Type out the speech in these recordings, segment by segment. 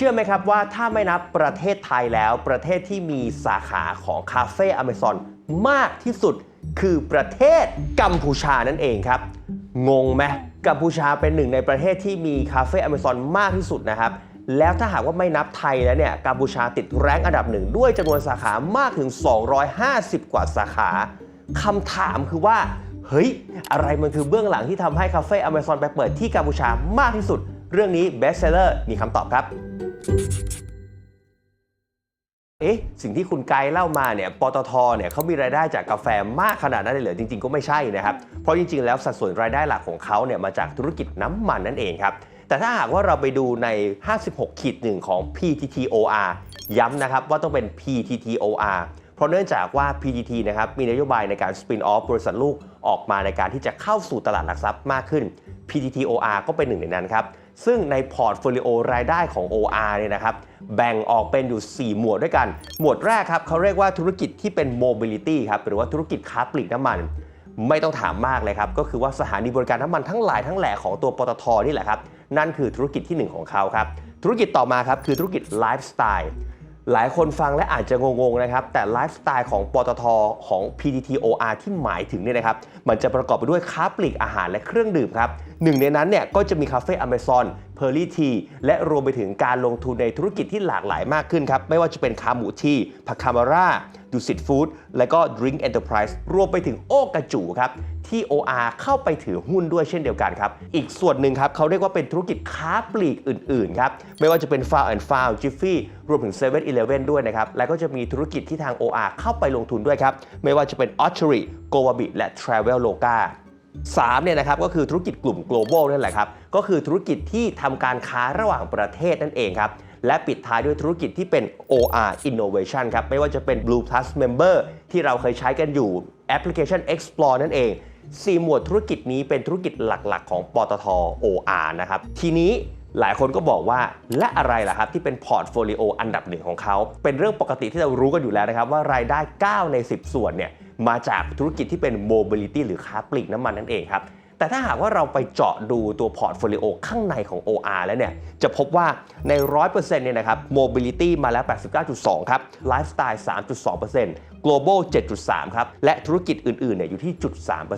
เชื่อไหมครับว่าถ้าไม่นับประเทศไทยแล้ว ประเทศที่มีสาขาของคาเฟ่อเมซอนมากที่สุดคือประเทศกัมพูชานั่นเองครับ งงไหมกัมพูชาเป็นหนึ่งในประเทศที่มีคาเฟ่อเมซอนมากที่สุดนะครับ แล้วถ้าหากว่าไม่นับไทยแล้วเนี่ยกัมพูชาติดแรงอันดับหนึ่งด้วยจำนวนสาขามากถึง 250 กว่าสาขาคำถามคือว่า เฮ้ย อะไรมันคือเบื้องหลังที่ทำให้คาเฟ่อเมซอนไปเปิดที่กัมพูชามากที่สุด เรื่องนี้ Best Seller มีคำตอบครับ เอ๊ะ สิ่งที่คุณไกด์เล่ามาเนี่ย ปตท เนี่ยเขามีรายได้จากกาแฟมากขนาดนั้นเลยเหรอ จริง ๆ ก็ไม่ใช่นะครับ เพราะจริง ๆ แล้วสัดส่วนรายได้หลักของเขาเนี่ยมาจากธุรกิจน้ำมันนั่นเองครับ แต่ถ้าหากว่าเราไปดูใน 56ขีดหนึ่งของ PTTOR ย้ำนะครับว่าต้องเป็น PTTOR เพราะเนื่องจากว่า PTT นะครับมีนโยบายในการ spin off บริษัทลูกออกมาในการที่จะเข้าสู่ตลาดหลักทรัพย์มากขึ้น PTTOR ก็เป็นหนึ่งในนั้นครับ ซึ่งในพอร์ตโฟลิโอรายได้ของ OR เนี่ยนะครับแบ่งออกเป็นอยู่ 4 หมวดด้วยกัน หมวดแรกครับเขาเรียกว่าธุรกิจที่เป็นโมบิลิตี้ครับหรือว่าธุรกิจค้าปลีกน้ำมัน ไม่ต้องถามมากเลยครับ ก็คือว่าสถานีบริการน้ำมันทั้งหลายทั้งแหล่ของตัวปตทนี่แหละครับ นั่นคือธุรกิจที่ 1 ของเขาครับ ธุรกิจต่อมาครับคือธุรกิจไลฟ์สไตล์ หลายคนฟังและอาจจะงงๆนะครับ แต่ไลฟ์สไตล์ของปตทของ PTTOR ที่หมายถึงเนี่ยนะครับ มันจะประกอบไปด้วยค้าปลีกอาหารและเครื่องดื่มครับหนึ่งในนั้นเนี่ยก็จะมีคาเฟ่อเมซอน เพอร์ลี่ทีและรวมไปถึงการลงทุนในธุรกิจที่หลากหลายมากขึ้นครับ ไม่ว่าจะเป็นคาหมูทีพาคามาร่าดูสิตฟู้ดและก็ Drink Enterprise รวมไปถึงโอกระจูครับ ที่ OR เข้าไปถือหุ้นด้วยเช่นเดียวกันครับ อีกส่วนหนึ่งครับเขาเรียกว่าเป็นธุรกิจค้าปลีกอื่น ๆ ครับ ไม่ว่าจะเป็น f a r and f a r Jiffy รวมถึง7 e เ e ่ e อด้วยนะครับ แล้วก็จะมีธุรกิจที่ทาง OR เข้าไปลงทุนด้วยครับ ไม่ว่าจะเป็น o t c h e r y g o w a b i และ Travel Loca 3เนี่ยนะครับก็คือธุรกิจกลุ่ม global นั่นแหละครับก็คือธุรกิจที่ทำการค้าระหว่างประเทศนั่นเองครับและปิดท้ายด้วยธุรกิจที่เป็น OR Innovation ครับไม่ว่าจะเป็น Blue Plus Member ที่เราเคยใช้กันอยู่แอปพลิเคชัน Explore นั่นเอง4หมวดธุรกิจนี้เป็นธุรกิจหลักๆ ของปตท OR นะครับทีนี้หลายคนก็บอกว่าและอะไรล่ะครับที่เป็นพอร์ตโฟลิโออันดับหนึ่งของเขา เป็นเรื่องปกติที่เรารู้กันอยู่แล้วนะครับว่ารายได้ 9 ใน 10 ส่วนเนี่ย มาจากธุรกิจที่เป็น Mobility หรือค้าปลีกน้ำมันนั่นเองครับ แต่ถ้าหากว่าเราไปเจาะดูตัวพอร์ตโฟลิโอข้างในของ OR แล้วเนี่ย จะพบว่าใน 100%เนี่ยนะครับ Mobility มาแล้ว 89.2 ครับ Lifestyle 3.2% Global 7.3 ครับ และธุรกิจอื่นๆเนี่ยอยู่ที่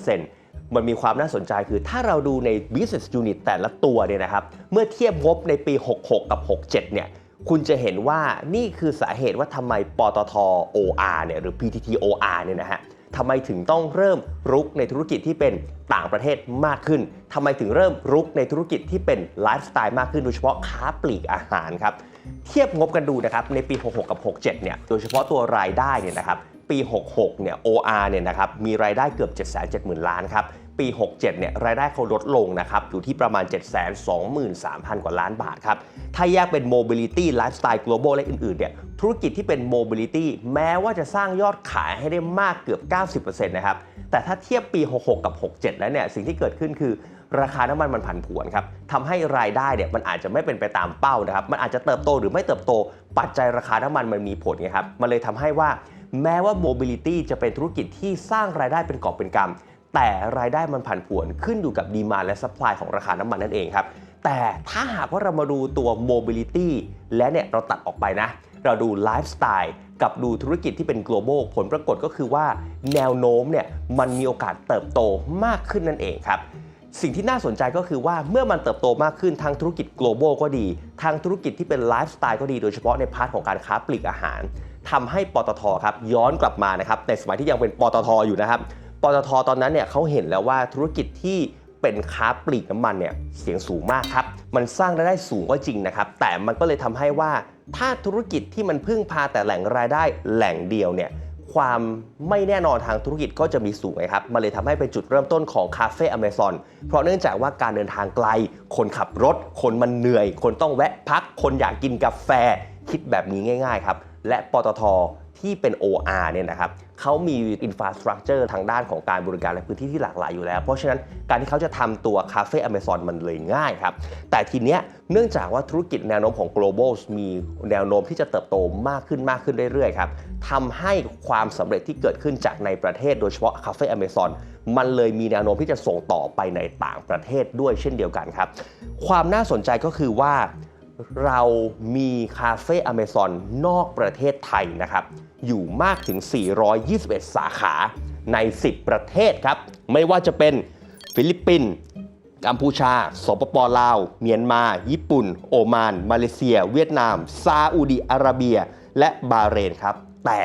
0.3%มันมีความน่าสนใจคือถ้าเราดูใน business unit แต่ละตัวเนี่ยนะครับ เมื่อเทียบงบในปี 66 กับ 67 เนี่ย คุณจะเห็นว่านี่คือสาเหตุว่าทำไมปตท OR เนี่ยหรือ PTT OR เนี่ยนะฮะ ทำไมถึงต้องเริ่มรุกในธุรกิจที่เป็นต่างประเทศมากขึ้นทำไมถึงเริ่มรุกในธุรกิจที่เป็นไลฟ์สไตล์มากขึ้นโดยเฉพาะค้าปลีกอาหารครับ เทียบงบกันดูนะครับในปี 66 กับ 67 เนี่ย โดยเฉพาะตัวรายได้เนี่ยนะครับปี 66 เนี่ย OR เนี่ยนะครับ มีรายได้เกือบ 770,000 ล้านครับ ปี 67 เนี่ยรายได้เขาลดลงนะครับอยู่ที่ประมาณ 723,000 กว่าล้านบาทครับ ถ้าแยกเป็น Mobility Lifestyle Global และอื่นๆเนี่ยธุรกิจที่เป็น Mobility แม้ว่าจะสร้างยอดขายให้ได้มากเกือบ 90%นะครับแต่ถ้าเทียบปี 66 กับ 67 แล้วเนี่ยสิ่งที่เกิดขึ้นคือราคาน้ำมันมันผันผวนครับทำให้รายได้เนี่ยมันอาจจะไม่เป็นไปตามเป้านะครับ มันอาจจะเติบโตหรือไม่เติบโต ปัจจัยราคาน้ำมันมันมีผลไงครับ มันเลยทำให้ว่าแม้ว่า mobility จะเป็นธุรกิจที่สร้างรายได้เป็นกอบเป็นกำ แต่รายได้มันผันผวนขึ้นอยู่กับดีมาและ supply ของราคาน้ำมันนั่นเองครับแต่ถ้าหากว่าเรามาดูตัว mobility และเนี่ยเราตัดออกไปนะ เราดู lifestyle กับดูธุรกิจที่เป็น global ผลปรากฏก็คือว่าแนวโน้มเนี่ยมันมีโอกาสเติบโตมากขึ้นนั่นเองครับสิ่งที่น่าสนใจก็คือว่าเมื่อมันเติบโตมากขึ้นทางธุรกิจ global ก็ดี ทางธุรกิจที่เป็นไลฟ์สไตล์ก็ดีโดยเฉพาะในพาร์ทของการค้าปลีกอาหารทำให้ปตทครับย้อนกลับมานะครับในสมัยที่ยังเป็นปตทอยู่นะครับ ปตทตอนนั้นเนี่ยเขาเห็นแล้วว่าธุรกิจที่เป็นค้าปลีกน้ำมันเนี่ยเสียงสูงมากครับ มันสร้างรายได้สูงก็จริงนะครับ แต่มันก็เลยทำให้ว่า ถ้าธุรกิจที่มันพึ่งพาแต่แหล่งรายได้แหล่งเดียวเนี่ยความไม่แน่นอนทางธุรกิจก็จะมีสูงไงครับ มันเลยทำให้เป็นจุดเริ่มต้นของคาเฟ่อเมซอนเพราะเนื่องจากว่าการเดินทางไกล คนขับรถ คนมันเหนื่อย คนต้องแวะพัก คนอยากกินกาแฟ คิดแบบนี้ง่าย ๆ ครับ และปตทที่เป็น OR เนี่ยนะครับ เขามีอินฟ a าสตรั c เจอร์ทางด้านของการบริการและพื้นที่ที่หลากหลายอยู่แล้ว เพราะฉะนั้นการที่เขาจะทำตัวคาเฟ่อเมซอนมันเลยง่ายครับ แต่ทีเนี้ยเนื่องจากว่าธุรกิจแนวโน้มของ global มีแนวโน้มที่จะเติบโตมากขึ้นมากขึ้นเรื่อยๆครับทำให้ความสำเร็จที่เกิดขึ้นจากในประเทศโดยเฉพาะคาเฟ่อเมซอนมันเลยมีแนวโน้มที่จะส่งต่อไปในต่างประเทศด้วยเช่นเดียวกันครับ ความน่าสนใจก็คือว่า เรามีคาเฟ่อเมซอนนอกประเทศไทยนะครับ อยู่มากถึง 421 สาขาใน 10 ประเทศครับ ไม่ว่าจะเป็นฟิลิปปินส์กัมพูชา สปปลาว เมียนมา ญี่ปุ่น โอมาน มาเลเซีย เวียดนาม ซาอุดิอาระเบีย และบาเรนครับ แต่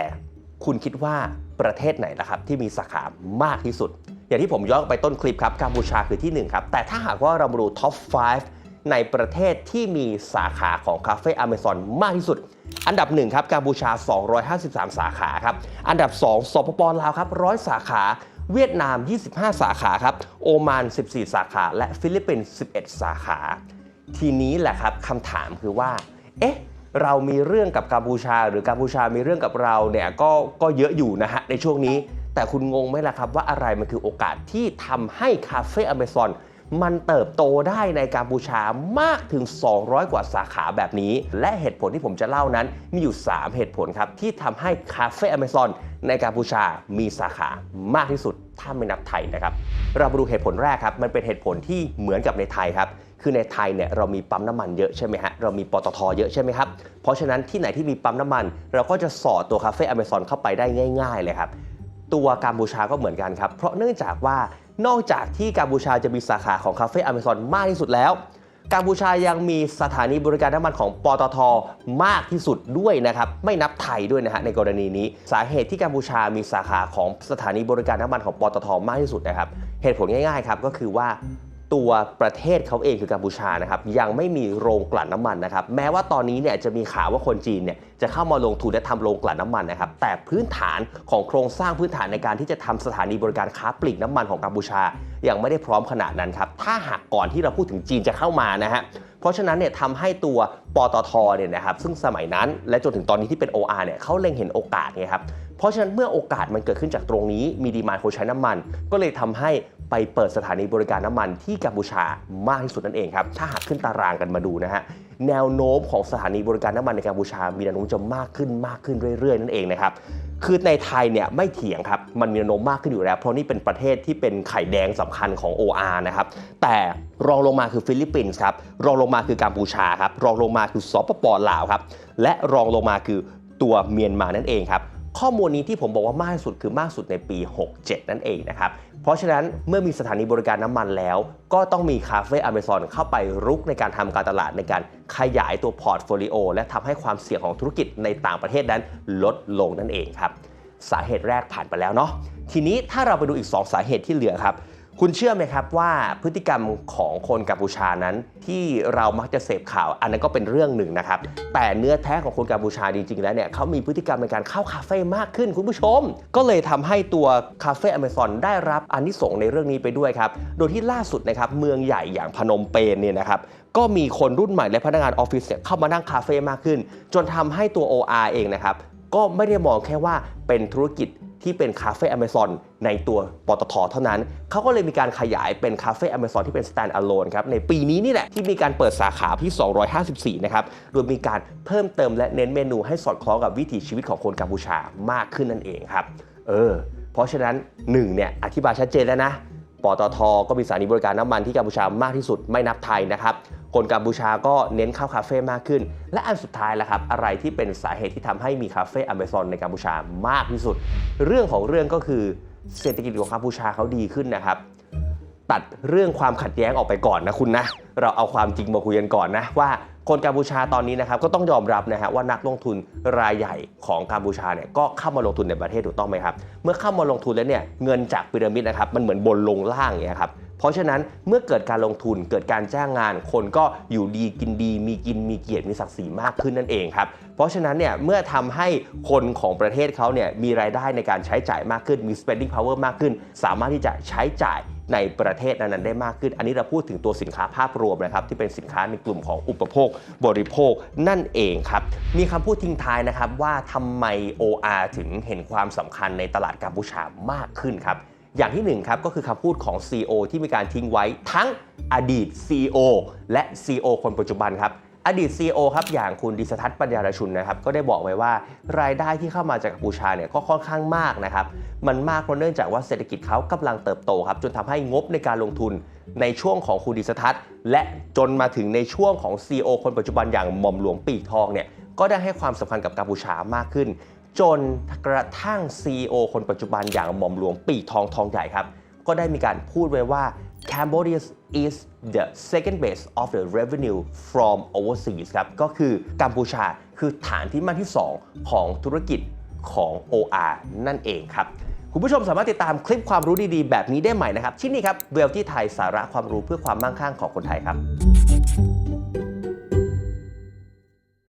คุณคิดว่าประเทศไหนนะครับที่มีสาขามากที่สุด อย่างที่ผมย้อนไปต้นคลิปครับกัมพูชาคือที่ 1 ครับ แต่ถ้าหากว่าเรามาดูท็อป 5 ในประเทศที่มีสาขาของคาเฟ่อเมซอนมากที่สุด อันดับ1ครับกัมพูชา 253 สาขาครับ อันดับ 2 สปปลาวครับ100สาขาเวียดนาม 25 สาขาครับ โอมาน 14 สาขา และฟิลิปปินส์ 11 สาขา ทีนี้แหละครับคำถามคือว่า เอ๊ะ เรามีเรื่องกับกัมพูชา หรือกัมพูชามีเรื่องกับเราเนี่ยก็ก็เยอะอยู่นะฮะในช่วงนี้ แต่คุณงงไหมล่ะครับว่าอะไรมันคือโอกาสที่ทำให้คาเฟ่อเมซอน มันเติบโตได้ในกัมพูชามากถึง 200 กว่าสาขาแบบนี้ และเหตุผลที่ผมจะเล่านั้นมีอยู่ 3 เหตุผลครับ ที่ทำให้คาเฟ่อเมซอนในกัมพูชามีสาขามากที่สุดถ้าไม่นับไทยนะครับ เรามาดูเหตุผลแรกครับ มันเป็นเหตุผลที่เหมือนกับในไทยครับ คือในไทยเนี่ยเรามีปั๊มน้ำมันเยอะใช่ไหมฮะ เรามีปตทเยอะใช่ไหมครับ เพราะฉะนั้นที่ไหนที่มีปั๊มน้ำมัน เราก็จะสอดตัวคาเฟ่อเมซอนเข้าไปได้ง่าย ๆ เลยครับ ตัวกัมพูชาก็เหมือนกันครับ เพราะเนื่องจากว่า นอกจากที่กัมพูชาจะมีสาขาของคาเฟ่อเมซอนมากที่สุดแล้วกัมพูชายังมีสถานีบริการน้ำมันของปตทมากที่สุดด้วยนะครับ ไม่นับไทยด้วยนะฮะในกรณีนี้ สาเหตุที่กัมพูชามีสาขาของสถานีบริการน้ำมันของปตทมากที่สุดนะครับ เหตุผลง่ายๆครับก็คือว่า ตัวประเทศเขาเองคือกัมพูชานะครับยังไม่มีโรงกลั่นน้ำมันนะครับแม้ว่าตอนนี้เนี่ยจะมีข่าวว่าคนจีนเนี่ยจะเข้ามาลงทุนและทำโรงกลั่นน้ำมันนะครับแต่พื้นฐานของโครงสร้างพื้นฐานในการที่จะทำสถานีบริการค้าปลีกน้ำมันของกัมพูชา ยังไม่ได้พร้อมขนาดนั้นครับถ้าหากก่อนที่เราพูดถึงจีนจะเข้ามานะฮะเพราะฉะนั้นเนี่ยทำให้ตัวปตทเนี่ยนะครับซึ่งสมัยนั้นและจนถึงตอนนี้ที่เป็น OR เนี่ยเขาเล็งเห็นโอกาสไงครับ เพราะฉะนั้นเมื่อโอกาสมันเกิดขึ้นจากตรงนี้มีดีมานคนใช้น้ำมัน ก็เลยทำให้ไปเปิดสถานีบริการน้ำมันที่กัมพูชามากที่สุดนั่นเองครับ ถ้าหากขึ้นตารางกันมาดูนะฮะแนวโน้มของสถานีบริการน้ำมันในกัมพูชา มีแนวโน้มจะมากขึ้นมากขึ้นเรื่อยๆ นั่นเองนะครับ คือในไทยเนี่ยไม่เถียงครับ มันมีแนวโน้มมากขึ้นอยู่แล้ว เพราะนี่เป็นประเทศที่เป็นไข่แดงสำคัญของ OR นะครับ แต่รองลงมาคือฟิลิปปินส์ครับ รองลงมาคือกัมพูชาครับ รองลงมาคือสปปลาวครับ และรองลงมาคือตัวเมียนมานั่นเองครับ ข้อมูลนี้ที่ผมบอกว่ามากที่สุดคือมากสุดในปี 67 นั่นเองนะครับ เพราะฉะนั้นเมื่อมีสถานีบริการน้ำมันแล้ว ก็ต้องมีคาเฟ่อเมซอนเข้าไปรุกในการทำการตลาดในการขยายตัวพอร์ตโฟลิโอและทำให้ความเสี่ยงของธุรกิจในต่างประเทศนั้นลดลงนั่นเองครับ สาเหตุแรกผ่านไปแล้วเนาะทีนี้ถ้าเราไปดูอีก 2 สาเหตุที่เหลือครับ คุณเชื่อไหมครับว่าพฤติกรรมของคนกัมพูชานั้น ที่เรามักจะเสพข่าว อันนั้นก็เป็นเรื่องหนึ่งนะครับ แต่เนื้อแท้ของคนกัมพูชาจริงๆ แล้วเนี่ยเขามีพฤติกรรมในการเข้าคาเฟ่มากขึ้นคุณผู้ชม ก็เลยทำให้ตัวคาเฟ่อเมซอนได้รับอานิสงส์ในเรื่องนี้ไปด้วยครับ โดยที่ล่าสุดนะครับเมืองใหญ่อย่างพนมเปญเนี่ยนะครับก็มีคนรุ่นใหม่และพนักงานออฟฟิศเข้ามานั่งคาเฟ่มากขึ้น จนทำให้ตัว OR เองนะครับก็ไม่ได้มองแค่ว่าเป็นธุรกิจ ที่เป็นคาเฟ่อเมซอนในตัวปตทเท่านั้น เขาก็เลยมีการขยายเป็นคาเฟ่อเมซอนที่เป็น stand alone ครับ ในปีนี้นี่แหละที่มีการเปิดสาขาที่ 254 นะครับ โดยมีการเพิ่มเติมและเน้นเมนูให้สอดคล้องกับวิถีชีวิตของคนกัมพูชามากขึ้นนั่นเองครับ เออ เพราะฉะนั้น1เนี่ยอธิบายชัดเจนแล้วนะ ปตทก็มีสถานีบริการน้ำมันที่กัมพูชามากที่สุดไม่นับไทยนะครับ คนกัมพูชาก็เน้นเข้าคาเฟ่มากขึ้น และอันสุดท้ายแล้วครับอะไรที่เป็นสาเหตุที่ทำให้มีคาเฟ่อเมซอนในกัมพูชามากที่สุด เรื่องของเรื่องก็คือเศรษฐกิจของกัมพูชาเขาดีขึ้นนะครับตัดเรื่องความขัดแย้งออกไปก่อนนะคุณนะ เราเอาความจริงมาคุยกันก่อนนะว่า คนกัมพูชาตอนนี้นะครับก็ต้องยอมรับนะฮะว่านักลงทุนรายใหญ่ของกัมพูชาเนี่ยก็เข้ามาลงทุนในประเทศถูกต้องไหมครับ เมื่อเข้ามาลงทุนแล้วเนี่ยเงินจากพีระมิดนะครับมันเหมือนบนลงล่างอย่างเงี้ยครับเพราะฉะนั้นเมื่อเกิดการลงทุนเกิดการจ้างงาน คนก็อยู่ดีกินดี มีกินมีเกียรติมีศักดิ์ศรีมากขึ้นนั่นเองครับเพราะฉะนั้นเนี่ยเมื่อทำให้คนของประเทศเขาเนี่ยมีรายได้ในการใช้จ่ายมากขึ้นมี spending power มากขึ้น สามารถที่จะใช้จ่าย ในประเทศนั้นๆได้มากขึ้น อันนี้เราพูดถึงตัวสินค้าภาพรวมนะครับที่เป็นสินค้าในกลุ่มของอุปโภค บริโภคนั่นเองครับ มีคำพูดทิ้งท้ายนะครับว่าทำไม OR ถึงเห็นความสำคัญในตลาดกัมพูชามากขึ้นครับอย่างที่หนึ่งครับก็คือคำพูดของ CEO ที่มีการทิ้งไว้ทั้งอดีต CEO และ CEO คนปัจจุบันครับ อดีต CEO ครับอย่างคุณดิสทัศน์ปัญญารชุนนะครับก็ได้บอกไว้ว่ารายได้ที่เข้ามาจากกัมพูชาเนี่ยก็ค่อนข้างมากนะครับมันมากเพราะเนื่องจากว่าเศรษฐกิจเขากำลังเติบโตครับจนทำให้งบในการลงทุนในช่วงของคุณดิสทัศน์และจนมาถึงในช่วงของ CEO คนปัจจุบันอย่างหม่อมหลวงปีกทองเนี่ยก็ได้ให้ความสำคัญกับกัมพูชามากขึ้น จนกระทั่ง CEO คนปัจจุบันอย่างหม่อมหลวงปีกทองทองใหญ่ครับก็ได้มีการพูดไว้ว่า Cambodia is the second base of the revenue from overseas ครับ ก็คือกัมพูชาคือฐานที่มั่นที่ 2 ของธุรกิจของ OR นั่นเองครับคุณผู้ชมสามารถติดตามคลิปความรู้ดีๆ แบบนี้ได้ใหม่นะครับ ที่นี่ครับเวลที่ไทยสาระความรู้เพื่อความมั่งคั่งของคนไทยครับ